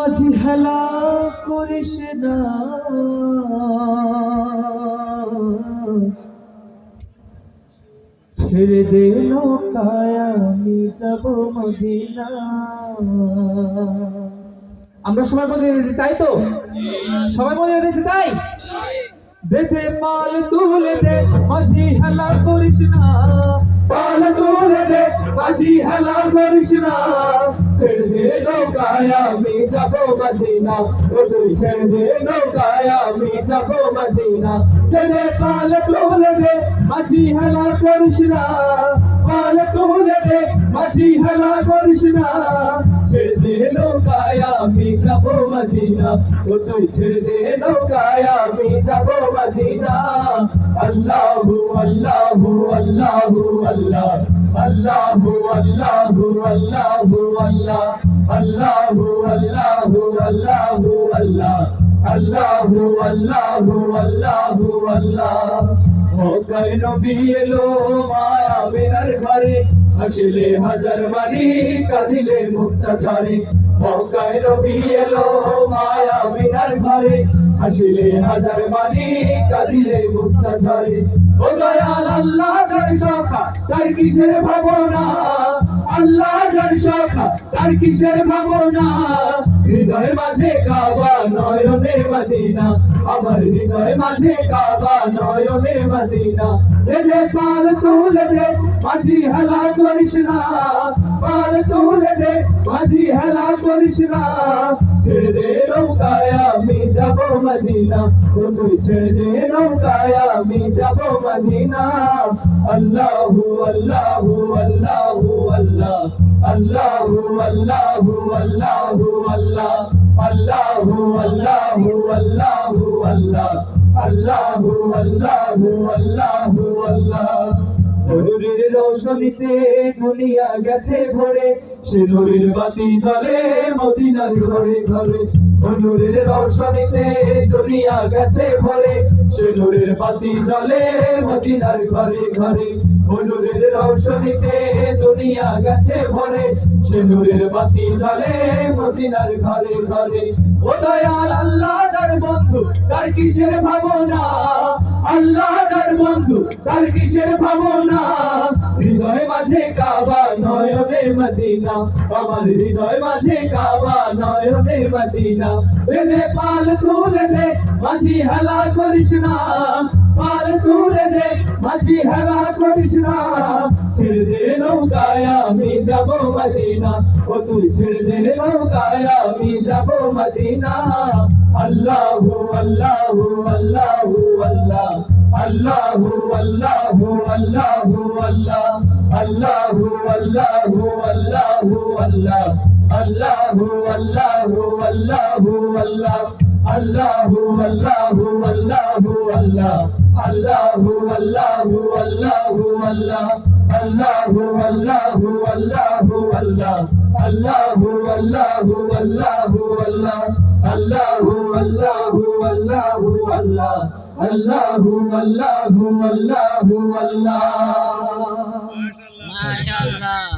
মাঝি হেলা করিস না। ছেড়ে দে নৌকায়, আমি যাব মদিনা। আমরা সবাই মধ্যে যেতে চাই তো? সবাই মধ্যে যেতে দে দে পাল তুলে দে, মাঝি হেলা করিস না। পাল তুলে দে, মাঝি হেলা করিস না। ছেড়ে দে নৌকায় আমি যাব মদিনা। ও তুই ছেড়ে দে নৌকায় আমি যাব মদিনা। দে পাল তুলে দে মাঝি হেলা করিস মাঝি হেলা করিস না। ছেড়ে দে নৌকায়, আমি যাব মদিনা। ও তুই ছেড়ে দে নৌকায়, আমি যাব মদিনা। আল্লাহু আল্লাহু আল্লাহু, আল্লাহ। আল্লাহু আল্লাহু আল্লাহু, আল্লাহ। আল্লাহু আল্লাহু আল্লাহু, আল্লাহ। আল্লাহু আল্লাহু আল্লাহু, আল্লাহ। মক্কায় নবী এলো মায়া মিনার ঘরে। হাসিলে হাজার মানি কাঁদিলে মুক্তাচারী। মক্কায় রবি এলো, মায়া মিনার ঘরে। হাসিলে হাজার মানি কাঁদিলে মুক্তাচারী। ও দয়াল আল্লাহ, যার সখা, তার কিসের ভাবনা? আল্লাহ যার সখা তার কিসের ভাবনা? হৃদয় মাঝে কাবা, নয়নে মদিনা। আমার হৃদয় মাঝে কাবা, নয়নে মদিনা। দে পাল তুলে দে, মাঝি হেলা করিস না। পাল তুলে দে, মাঝি হেলা করিস না। ছেড়ে দে নৌকায়, আমি যাব মদিনা। ও তুই ছেড়ে দে নৌকায়, আমি যাব মদিনা। আল্লাহু আল্লাহু আল্লাহু, আল্লাহ। আল্লাহু আল্লাহু আল্লাহু আল্লাহ আল্লাহু আল্লাহু আল্লাহু আল্লাহ আল্লাহু আল্লাহু আল্লাহু আল্লাহ অনুরের রোশনীতে দুনিয়া গেছে ভরে সে নূরের বাতি জ্বলে মদিনার ঘরে ঘরে অনুরের রোশনীতে দুনিয়া গেছে ভরে সে নূরের বাতি জ্বলে মদিনার ঘরে ঘরে অনুরের রোশনীতে দুনিয়া গেছে ভরে সে নূরের বাতি জ্বলে মদিনার ঘরে ঘরে। ও দয়াল, আল্লাহ যার বন্ধু, তার কিসের ভাবনা? আল্লাহ যার বন্ধু, তার কিসের ভাবনা? হৃদয় মাঝে কাবা নয়নে মদিনা, আমার হৃদয় মাঝে কাবা নয়নে মদিনা। দে পাল তুলে দে মাঝি হেলা করিস না। পাল তুলে দে মাঝি হেলা করিস না ছেড়ে দে নৌকায় আমি যাব মদিনা ও তুই ছেড়ে দে নৌকায় আমি যাব মদিনা আল্লাহু আল্লাহু আল্লাহু আল্লাহ আল্লাহু আল্লাহু আল্লাহু আল্লাহ আল্লাহু আল্লাহু আল্লাহু আল্লাহ আল্লাহু আল্লাহু আল্লাহু আল্লাহ الله والله والله والله الله والله والله والله الله والله والله والله الله والله والله والله الله والله والله والله الله والله والله والله ما شاء الله